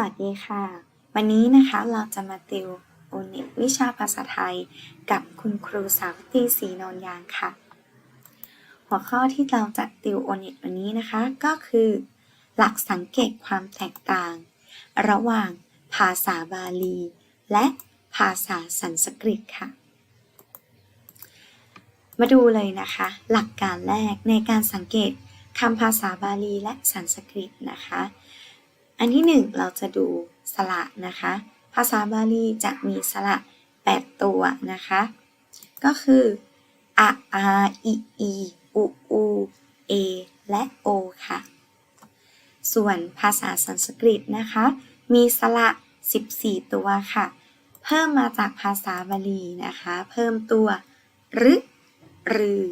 สวัสดีค่ะ วันนี้นะคะเราจะมาติวโอเน็ตวิชาภาษาไทย กับคุณครูสาวตีศรีนนยางค่ะ หัวข้อที่เราจะติวโอเน็ตวันนี้นะคะก็คือ หลักสังเกตความแตกต่าง ระหว่างภาษาบาลี และภาษาสันสกฤตค่ะ มาดูเลยนะคะ หลักการแรกในการสังเกตคำภาษาบาลีและสันสกฤตนะคะ อันที่หนึ่งเราจะดูสระนะคะ ภาษาบาลีจะมีสระ 8 ตัวนะคะ ก็คืออะอาอิอีอุอูเอและโอค่ะ ส่วนภาษาสันสกฤตนะคะ มีสระ 14 ตัวค่ะ เพิ่มมาจากภาษาบาลีนะคะ เพิ่มตัวรึรือ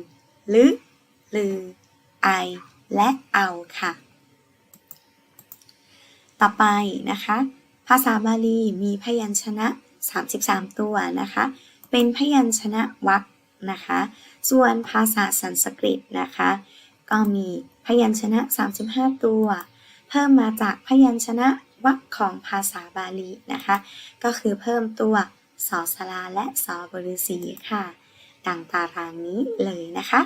ลึ ลือ ไอ และเอาค่ะ ต่อไปนะคะ ภาษาบาลีมีพยัญชนะ 33 ตัวนะคะ เป็นพยัญชนะวรรคนะคะ ส่วนภาษาสันสกฤตนะคะ ก็มีพยัญชนะ 35 ตัว เพิ่มมาจากพยัญชนะวรรคของภาษาบาลีนะคะ ก็คือเพิ่มตัวสอสลาและสอบฤษีค่ะ ดังตารางนี้เลยนะคะ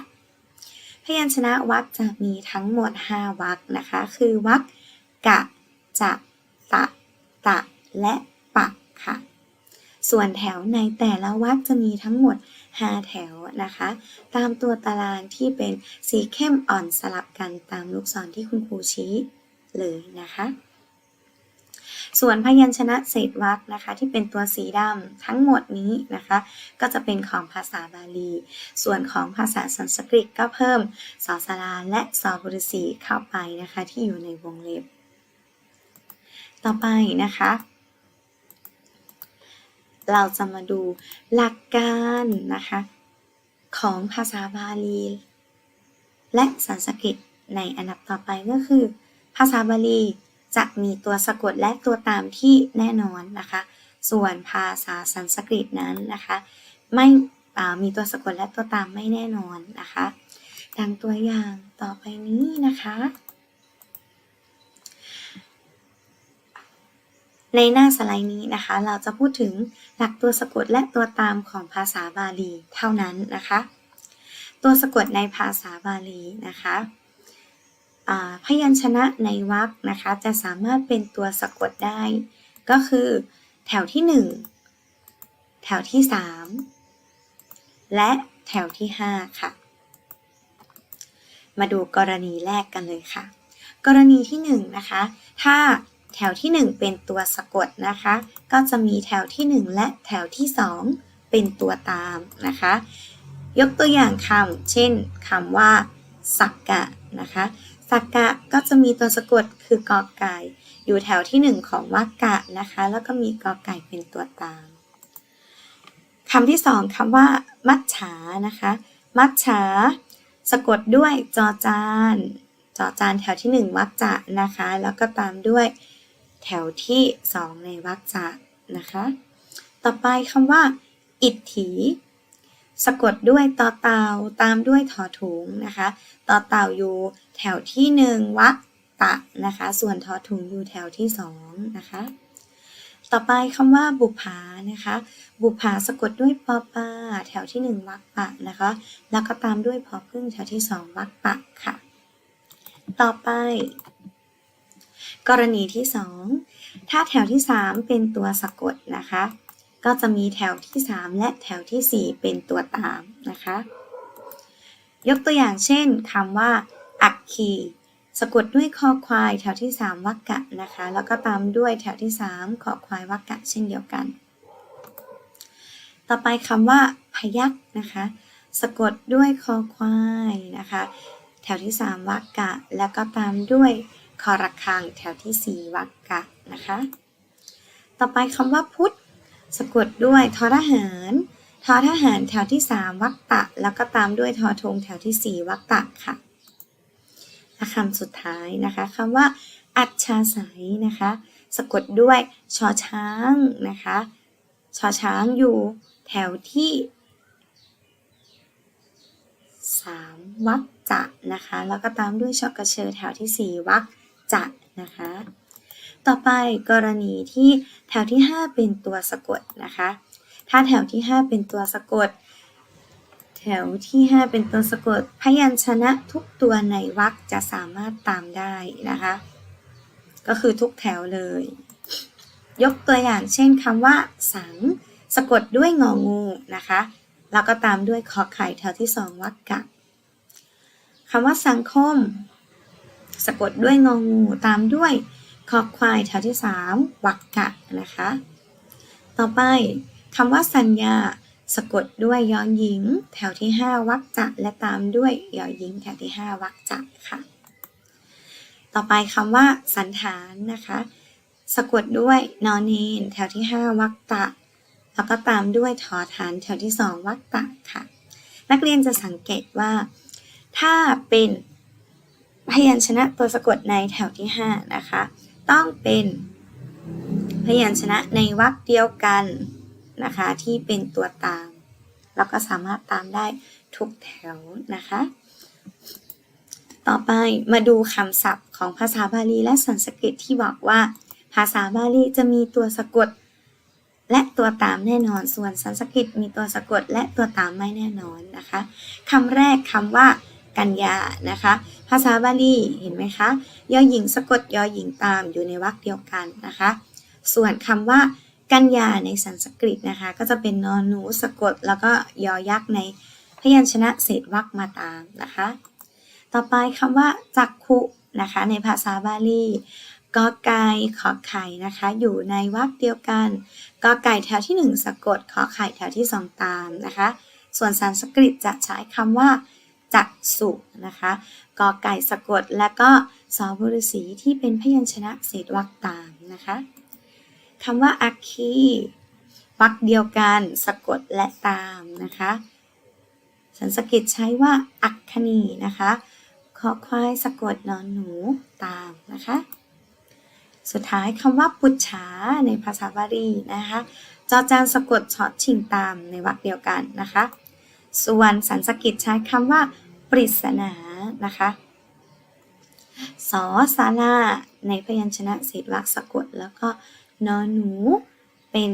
พยัญชนะวรรคจะมีทั้งหมด 5วรรคนะคะ คือวรรคกะ จะตะ ตะ และปะค่ะ ส่วนแถวในแต่ละวรรคจะมีทั้งหมด 5 แถวนะคะ ตามตัวตารางที่เป็นสีเข้มอ่อนสลับกันตามลูกศรที่คุณครูชี้เลยนะคะส่วนพยัญชนะเศษวรรคนะคะที่เป็นตัวสีดำทั้งหมดนี้นะคะ ก็จะเป็นของภาษาบาลี ส่วนของภาษาสันสกฤตก็เพิ่มสอสลาและสอบุรสีเข้าไปนะคะที่อยู่ในวงเล็บ ต่อไปนะคะ เราจะมาดูหลักการนะคะ ของภาษาบาลี และสันสกฤตในอันดับต่อไปก็คือ ภาษาบาลีจะมีตัวสะกดและตัวตามที่แน่นอนนะคะ ส่วนภาษาสันสกฤตนั้นนะคะไม่มีตัวสะกดและตัวตามไม่แน่นอนนะคะ ดังตัวอย่างต่อไปนี้นะคะ ในหน้าสไลด์นี้นะคะ เราจะพูดถึงหลักตัวสะกดและตัวตามของภาษาบาลีเท่านั้นนะคะ ตัวสะกดในภาษาบาลีนะคะพยัญชนะในวรรคนะคะจะสามารถเป็นตัวสะกดได้ ก็คือ แถวที่ 1 แถวที่ 3 และแถวที่ 5 ค่ะ มาดูกรณีแรกกันเลยค่ะ กรณีที่1นะคะถ้า แถวที่ 1 เป็นตัวสะกดนะคะ ก็จะมีแถวที่ 1 และแถวที่ 2 เป็นตัวตามนะคะ ยกตัวอย่างคำเช่นคำว่า สักกะนะคะสักกะก็จะมีตัวสะกดคือกอไก่ อยู่แถวที่ 1 ของวรรกะนะคะ แล้วก็มีกอไก่เป็นตัวตามคำที่ 2คำว่า มัจฉานะคะ มัจฉาสะกดด้วยจอจานจอจานแถวที่ 1วรรคจะนะคะ แล้วก็ตามด้วย แถวที่ 2 ในวรรคจะนะคะ ต่อไปคำว่า อิทธิสะกดด้วยต่อเต่าตามด้วยถอถุงนะคะต่อเต่าอยู่แถวที่ 1วรรคตะนะคะ ส่วนถอถุงอยู่แถวที่ 2 นะคะ ต่อไปคำว่าบุภานะคะ บุภาสะกดด้วยปอปาแถวที่ 1วรรคปะนะคะ แล้วก็ตามด้วยพอพึ่งแถวที่ 2วรรคปะค่ะ ต่อไป กรณีที่ 2 ถ้าแถวที่ 3 เป็นตัวสะกดนะคะ ก็จะมีแถวที่ 3 และแถวที่ 4 เป็นตัวตามนะคะ ยกตัวอย่างเช่นคำว่า อักคีสะกดด้วยคอควายแถวที่ 3วรรกะนะคะ แล้วก็ตามด้วยแถวที่ 3 ขอควายวรรกะเช่นเดียวกัน ต่อไปคำว่าพยักนะคะ สะกดด้วยคอควายนะคะ แถวที่ 3วรรกะ แล้วก็ตามด้วย คอระคังแถวที่ 4วรรกะนะคะ ต่อไปคำว่าพุทธสะกดด้วยทอทหารทอทหารแถวที่ 3วรรตะ แล้วก็ตามด้วยทอทงแถวที่ 4วรรตะค่ะและคำสุดท้ายนะคะคำว่า อัจฉาสายนะคะ สะกดด้วยชอช้างนะคะชอช้างอยู่แถวที่3วรรจะนะคะ แล้วก็ตามด้วยชอกระเชอแถวที่ 4วรร จะนะคะ ต่อไปกรณีที่แถวที่ 5 เป็นตัวสะกดนะคะ ถ้าแถวที่ 5 เป็นตัวสะกด แถวที่ 5 เป็นตัวสะกด พยัญชนะทุกตัวในวรรคจะสามารถตามได้นะคะ ก็คือทุกแถวเลย ยกตัวอย่างเช่นคำว่า สัง สะกดด้วยงองูนะคะ แล้วก็ตามด้วยขอไข่แถวที่2วรรคกะคำว่าสังคม สะกดด้วยงองูตามด้วยคอควายแถวที่ 3วรรกะนะคะ ต่อไปคำว่าสัญญา สะกดด้วยยอหญิง แถวที่ 5วรรจะและตามด้วยยอหญิง แถวที่ 5วรรจะค่ะ ต่อไปคำว่าสันฐานนะคะ สะกดด้วยนอนเนนแถวที่ 5วรรตะ แล้วก็ตามด้วยถอฐานแถวที่ 2วรรตะค่ะ นักเรียนจะสังเกตว่า ถ้าเป็น พยัญชนะตัวสะกดในแถวที่ 5 นะคะ ต้องเป็น พยัญชนะในวรรคเดียวกันนะคะ ที่เป็นตัวตามแล้วก็สามารถตามได้ทุกแถวนะคะ ต่อไปมาดูคำศัพท์ของภาษาบาลีและสันสกฤตที่บอกว่า ภาษาบาลีจะมีตัวสะกด และตัวตามแน่นอน ส่วนสันสกฤตมีตัวสะกดและตัวตามไม่แน่นอนนะคะคำแรกคำว่า กัญญานะคะ ภาษาบาลีเห็นไหมคะยอหญิงสะกดยอหญิงตามอยู่ในวรรคเดียวกันนะคะ ส่วนคำว่ากัญญาในสันสกฤตนะคะ ก็จะเป็นนอนหนูสะกด แล้วก็ยอยักษ์ในพยัญชนะเศษวรรคมาตามนะคะ ต่อไปคำว่าจักขุนะคะในภาษาบาลีกอไก่ขอไข่นะคะ อยู่ในวรรคเดียวกันกอไก่แถวที่ 1 สะกดขอไข่แถวที่ 2 ตามนะคะ ส่วนสันสกฤตจะใช้คำว่า จักสุนะคะกอไก่สะกดและก็สอบุรสีที่เป็นพยัญชนะเศษวรรคตามนะคะคำว่าอัคคีวรรคเดียวกันสะกดและตามนะคะสันสกฤตใช้ว่าอักคณีนะคะคอควายสะกดนอนหนูตามนะคะ สุดท้ายคำว่าปุจฉาในภาษาบาลีนะคะจอจานสะกดช็อตชิงตามในวรรคเดียวกันนะคะ ส่วนสันสกฤตใช้คำว่า ปริศนานะคะสอสาราในพยัญชนะเศษวรรคสะกด แล้วก็นอนหนูเป็น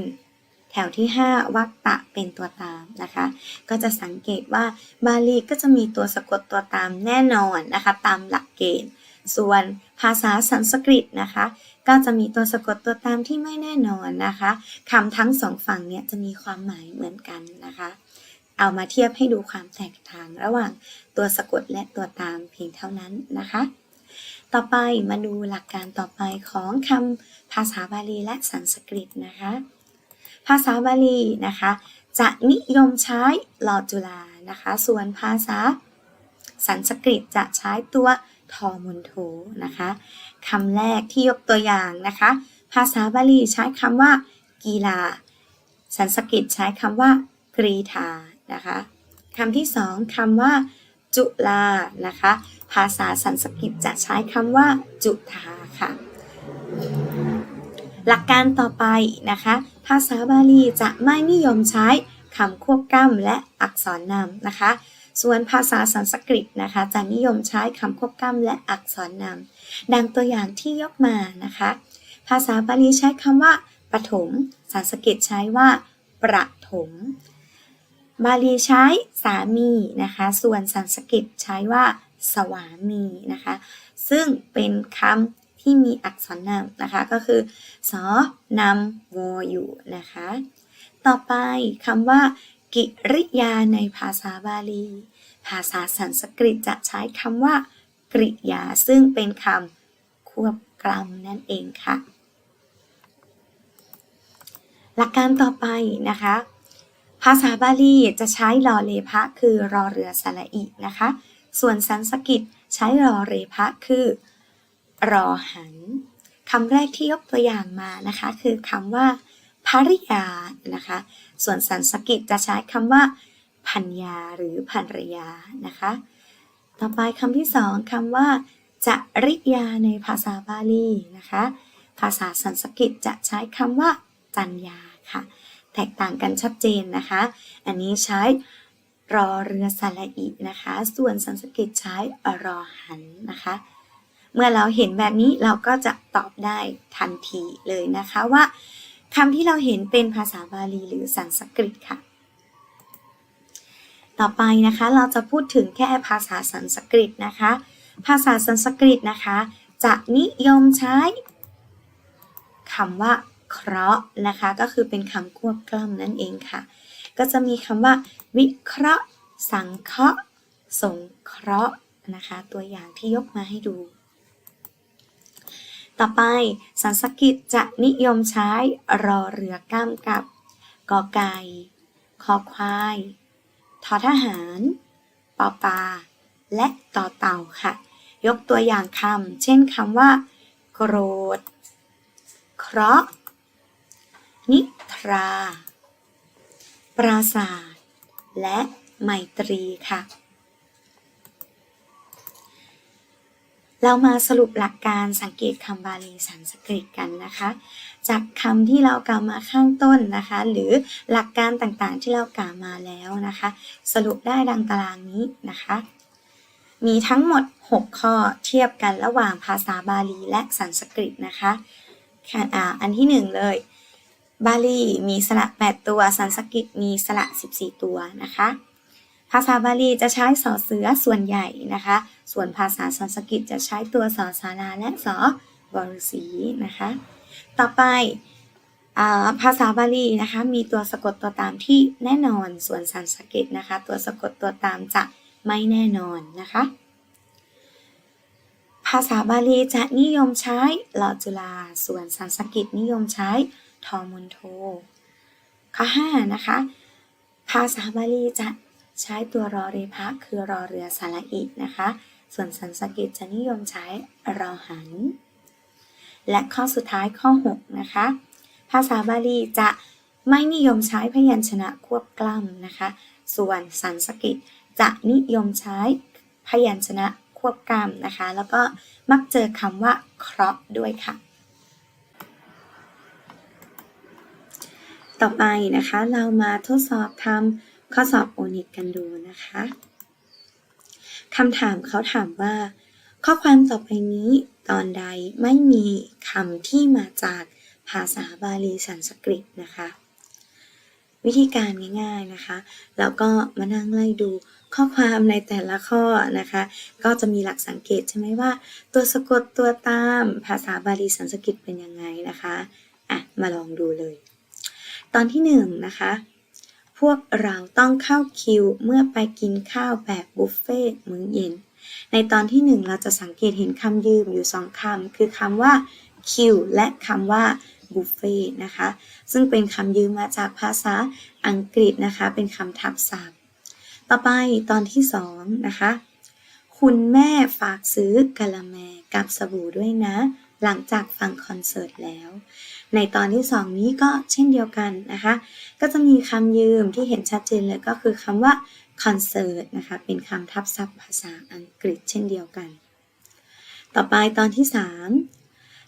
แถวที่ 5วรรคตะเป็นตัวตามนะคะ ก็จะสังเกตว่าบาลีก็จะมีตัวสะกดตัวตามแน่นอนนะคะ ตามหลักเกณฑ์ ส่วนภาษาสันสกฤตนะคะ ก็จะมีตัวสะกดตัวตามที่ไม่แน่นอนนะคะคำทั้งสองฝั่งเนี่ยจะมีความหมายเหมือนกันนะคะ เอามาเทียบให้ดูความแตกต่างระหว่างตัวสะกดและตัวตามเพียงเท่านั้นนะคะ ต่อไปมาดูหลักการต่อไปของคำภาษาบาลีและสันสกฤตนะคะ ภาษาบาลีนะคะ จะนิยมใช้ลอจุลานะคะ ส่วนภาษาสันสกฤตจะใช้ตัวทอมุนโทนะคะคำแรกที่ยกตัวอย่างนะคะ ภาษาบาลีใช้คำว่ากีฬา สันสกฤตใช้คำว่ากรีธา นะคะคำที่สองคำว่า จุลานะคะ ภาษาสันสกฤตจะใช้คำว่า จุธาค่ะ หลักการต่อไปนะคะ ภาษาบาลีจะไม่นิยมใช้คำควบกล้ำและอักษรนำนะคะ ส่วนภาษาสันสกฤตนะคะ จะนิยมใช้คำควบกล้ำและอักษรนำดังตัวอย่างที่ยกมานะคะ ภาษาบาลีใช้คำว่าปฐมสันสกฤตใช้ว่าประถม บาลีใช้สามีนะคะ ส่วนสันสกฤตใช้ว่าสวามีนะคะ ซึ่งเป็นคำที่มีอักษรนำนะคะ ก็คือสอนำวออยู่นะคะ ต่อไปคำว่า กิริยาในภาษาบาลี ภาษาสันสกฤตจะใช้คำว่า กริยา ซึ่งเป็นคำควบกล้ำนั่นเองค่ะ หลักการต่อไปนะคะ ภาษาบาลีจะใช้รอเลพะคือรอเรือสระอินะคะ ส่วนสันสกฤตใช้รอเรพะคือ รอหันคำแรกที่ยกตัวอย่างมานะคะ คือคำว่าภริยานะคะ ส่วนสันสกฤตจะใช้คำว่าพัญญาหรือภรรยานะคะ ต่อไปคำที่สองคำว่าจริยาในภาษาบาลีนะคะ ภาษาสันสกฤตจะใช้คำว่าจัญญาค่ะ แตกต่างกันชัดเจนนะคะ อันนี้ใช้รอเรือสระอินะคะ ส่วนสันสกฤตใช้รอหันนะคะ เมื่อเราเห็นแบบนี้เราก็จะตอบได้ทันทีเลยนะคะว่าคำที่เราเห็นเป็นภาษาบาลีหรือสันสกฤตค่ะ ต่อไปนะคะเราจะพูดถึงแค่ภาษาสันสกฤตนะคะ ภาษาสันสกฤตนะคะ จะนิยมใช้คำว่า เคราะห์นะคะ ก็คือเป็นคำควบกล้ำนั่นเองค่ะ ก็จะมีคำว่า วิเคราะห์ สังเคราะห์ สงเคราะห์นะคะ ตัวอย่างที่ยกมาให้ดู ต่อไปสันสกฤตจะนิยมใช้รอเรือก้ามกับกอไก่ คอควายทอทหารปอปลาและต่อเต่าค่ะ ยกตัวอย่างคำเช่นคำว่า โกรธ เคราะห์ นิทรา ปราศาสตร์ และไมตรีค่ะ เรามาสรุปหลักการสังเกตคำบาลีสันสกฤตกันนะคะ จากคำที่เรากล่าวมาข้างต้นนะคะ หรือหลักการต่างๆที่เรากล่าวมาแล้วนะคะ สรุปได้ดังตารางนี้นะคะมีทั้งหมด 6 ข้อเทียบกันระหว่างภาษาบาลีและสันสกฤตนะคะค่ะอ่าอันที่ 1 เลย บาลีมีสระ8ตัวสันสกฤตมีสระ14 ตัวนะคะ ภาษาบาลีจะใช้สอเสือส่วนใหญ่นะคะ ส่วนภาษาสันสกฤตจะใช้ตัวสอสาราและสอบรสีนะคะ ต่อไปอาภาษาบาลีนะคะมีตัวสะกดตัวตามที่แน่นอนส่วนสันสกฤตนะคะ ตัวสะกดตัวตามจะไม่แน่นอนนะคะ ภาษาบาลีจะนิยมใช้ลอจุลา ส่วนสันสกฤตนิยมใช้ ทอมุนโท ข้อ5นะคะ ภาษาบาลีจะใช้ตัวรอเรพะคือรอเรือสระอินะคะ ส่วนสันสกฤตจะนิยมใช้รอหัน และข้อสุดท้ายข้อ 6 นะคะ ภาษาบาลีจะไม่นิยมใช้พยัญชนะควบกล้ำนะคะ ส่วนสันสกฤตจะนิยมใช้พยัญชนะควบกล้ำนะคะ แล้วก็มักเจอคำว่าเคราะห์ด้วยค่ะ ต่อไปนะคะ เรามาทดสอบทำข้อสอบโอนิตกันดูนะคะคำถามเขาถามว่า ข้อความต่อไปนี้ตอนใดไม่มีคำที่มาจากภาษาบาลีสันสกฤตนะคะ วิธีการง่ายๆนะคะ แล้วก็มานั่งไล่ดูข้อความในแต่ละข้อนะคะ ก็จะมีหลักสังเกตใช่ไหมว่า ตัวสะกดตัวตามภาษาบาลีสันสกฤตเป็นยังไงนะคะอะมาลองดูเลย ตอนที่หนึ่งนะคะ พวกเราต้องเข้าคิวเมื่อไปกินข้าวแบบบุฟเฟ่ต์มื้อเย็น ในตอนที่หนึ่งเราจะสังเกตเห็นคำยืมอยู่สองคำคือคำว่าคิวและคำว่าบุฟเฟ่ต์นะคะ ซึ่งเป็นคำยืมมาจากภาษาอังกฤษนะคะ เป็นคำทับศัพท์ ต่อไปตอนที่สองนะคะ คุณแม่ฝากซื้อกะละแมกับสบู่ด้วยนะ หลังจากฟังคอนเสิร์ตแล้ว ในตอนที่สองนี้ก็เช่นเดียวกันนะคะ ก็จะมีคำยืมที่เห็นชัดเจนเลยก็คือคำว่าคอนเสิร์ตนะคะ เป็นคำทับศัพท์ภาษาอังกฤษเช่นเดียวกัน ต่อไปตอนที่สาม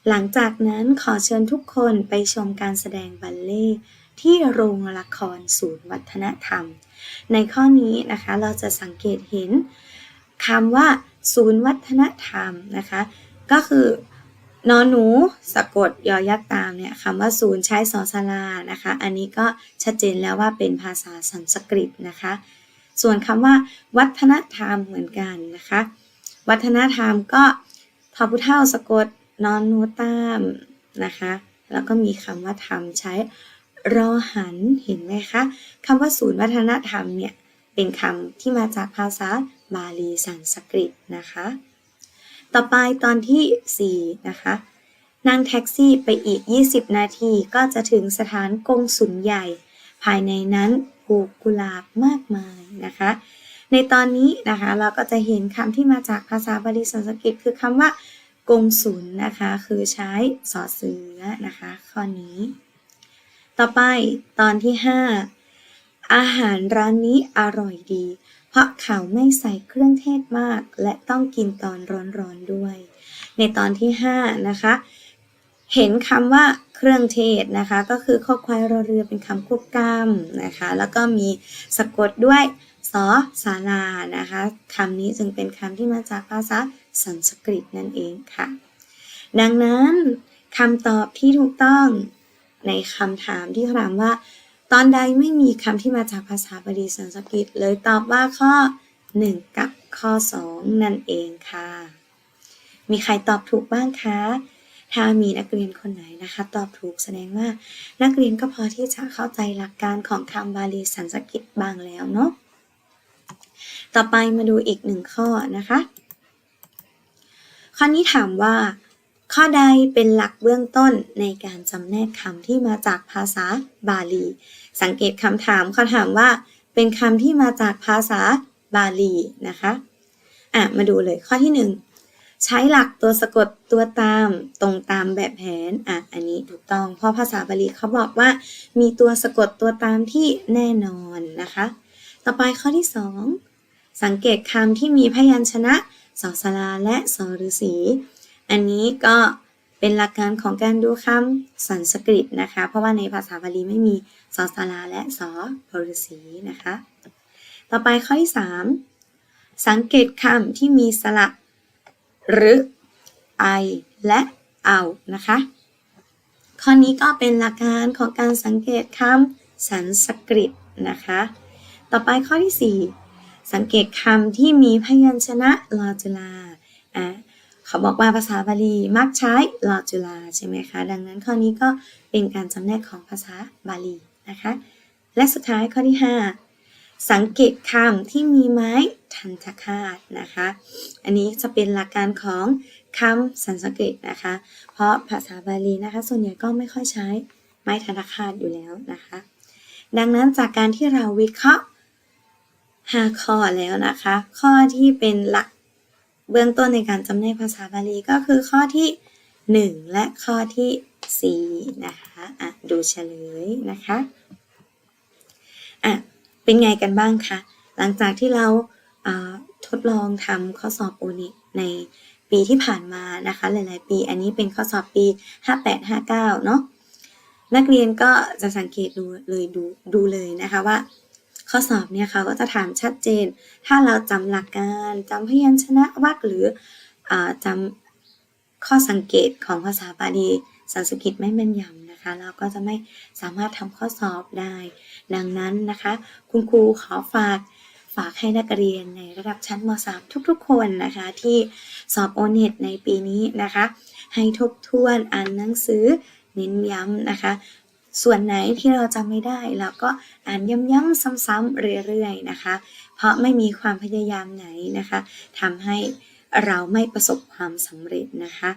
หลังจากนั้นขอเชิญทุกคนไปชมการแสดงบัลเล่ที่โรงละครศูนย์วัฒนธรรม ในข้อนี้นะคะเราจะสังเกตเห็นคำว่า ศูนย์วัฒนธรรมนะคะ ก็คือ นอนหนูสะกดยอยักษ์ตามเนี่ยคำว่าศูนย์ใช้สอสลานะคะ อันนี้ก็ชัดเจนแล้วว่าเป็นภาษาสันสกฤตนะคะ ส่วนคำว่า วัฒนธรรมเหมือนกันนะคะ วัฒนธรรมก็ทอผู้เท่าสะกดนอนนูตามนะคะ แล้วก็มีคำว่าธรรมใช้รอหันเห็นไหมคะคำว่าศูนย์วัฒนธรรมเนี่ยเป็นคำที่มาจากภาษาบาลีสันสกฤตนะคะ ต่อไปตอนที่ 4 นะคะ นั่งแท็กซี่ไปอีก 20 นาทีก็จะถึงสถานกงสุลใหญ่ ภายในนั้นปลูกกุหลาบมากมายนะคะ ในตอนนี้นะคะเราก็จะเห็นคำที่มาจากภาษาบาลีสันสกฤตคือคำว่ากงสุลนะคะ คือใช้สอเสือนะคะ ข้อนี้ ต่อไปตอนที่ 5 อาหารร้านนี้อร่อยดี เพราะเขาไม่ใส่เครื่องเทศมาก และต้องกินตอนร้อนๆด้วย ในตอนที่ 5 นะคะ เห็นคำว่าเครื่องเทศนะคะ ก็คือข้อควายรอเรือเป็นคำควบกล้ำนะคะ แล้วก็มีสะกดด้วยสอศาลานะคะคำนี้จึงเป็นคำที่มาจากภาษาสันสกฤตนั่นเองค่ะ ดังนั้นคำตอบที่ถูกต้องในคำถามที่ถามว่า ตอนใดไม่มีคำที่มาจากภาษาบาลีสันสกฤตเลยตอบว่าข้อ 1 กับข้อ 2 นั่นเองค่ะ มีใครตอบถูกบ้างคะ ถ้ามีนักเรียนคนไหนนะคะ ตอบถูกแสดงว่า นักเรียนก็พอที่จะเข้าใจหลักการของคำบาลีสันสกฤตบ้างแล้วเนาะ ต่อไปมาดูอีกหนึ่งข้อนะคะ ข้อนี้ถามว่า ข้อใดเป็นหลักเบื้องต้นในการจำแนกคำที่มาจากภาษาบาลี สังเกตคำถามเขาถามว่า เป็นคำที่มาจากภาษาบาลีนะคะอะมาดูเลยข้อที่หนึ่งใช้หลักตัวสะกดตัวตามตรงตามแบบแผนอะอันนี้ถูกต้องเพราะภาษาบาลีเขาบอกว่า มีตัวสะกดตัวตามที่แน่นอนนะคะ ต่อไปข้อที่สองสังเกตคำที่มีพยัญชนะสอสลาและสอฤษี อันนี้ก็เป็นหลักการของการดูคำสันสกฤตนะคะ เพราะว่าในภาษาบาลีไม่มีสอสลาและสอพฤษีนะคะ ต่อไปข้อที่ 3 สังเกตคำที่มีสระหรือไอและเอานะคะ ข้อนี้ก็เป็นหลักการของการสังเกตคำสันสกฤตนะคะ ต่อไปข้อที่ 4 สังเกตคำที่มีพยัญชนะลอจุลาอะ เขาบอกว่าภาษาบาลีมักใช้ลอจุลาใช่ไหมคะ ดังนั้นข้อนี้ก็เป็นการจำแนกของภาษาบาลีนะคะ และสุดท้ายข้อที่ 5 สังเกตคำที่มีไม้ทันตคาตนะคะ อันนี้จะเป็นหลักการของคำสันสกฤตนะคะ เพราะภาษาบาลีนะคะ ส่วนใหญ่ก็ไม่ค่อยใช้ไม้ทันตคาตอยู่แล้วนะคะ ดังนั้นจากการที่เราวิเคราะห์5ข้อแล้วนะคะ ข้อที่เป็นหลัก เบื้องต้นในการจำแนกภาษาบาลีก็คือข้อที่ 1 และข้อที่ 4 นะคะอะดูเฉลยนะคะอะเป็นไงกันบ้างคะ หลังจากที่เราทดลองทำข้อสอบโอนิในปีที่ผ่านมานะคะ หลาย ๆ ปี อันนี้เป็นข้อสอบปี 58-59 เนาะนักเรียนก็จะสังเกตดูเลยดูดูเลยนะคะว่า ข้อสอบเนี่ยเขาก็จะถามชัดเจน ถ้าเราจำหลักการจำพยัญชนะวรรคหรืออจำข้อสังเกตของภาษาบาลีสันสกฤตไม่แม่นยำนะคะ เราก็จะไม่สามารถทำข้อสอบได้ ดังนั้นนะคะ คุณครูขอฝากฝากให้นักเรียนในระดับชั้นม .3 ทุกๆ คนนะคะ ที่สอบโอเน็ตในปีนี้นะคะ ให้ทบทวนอ่านหนังสือเน้นย้ำนะคะ ส่วนไหนที่เราจำไม่ได้เราก็อ่านย้ำๆซ้ำๆเรื่อยๆนะคะ เพราะไม่มีความพยายามไหนนะคะทำให้เราไม่ประสบความสำเร็จนะคะ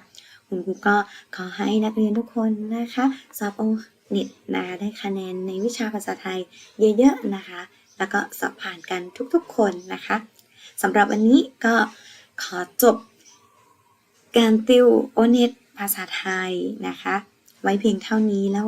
คุณครูก็ขอให้นักเรียนทุกคนนะคะสอบโอเน็ตนะคะได้คะแนนในวิชาภาษาไทยเยอะๆนะคะ แล้วก็สอบผ่านกันทุกๆคนนะคะสำหรับวันนี้ก็ขอจบการติวโอเน็ตภาษาไทยนะคะ ไว้เพียงเท่านี้แล้ว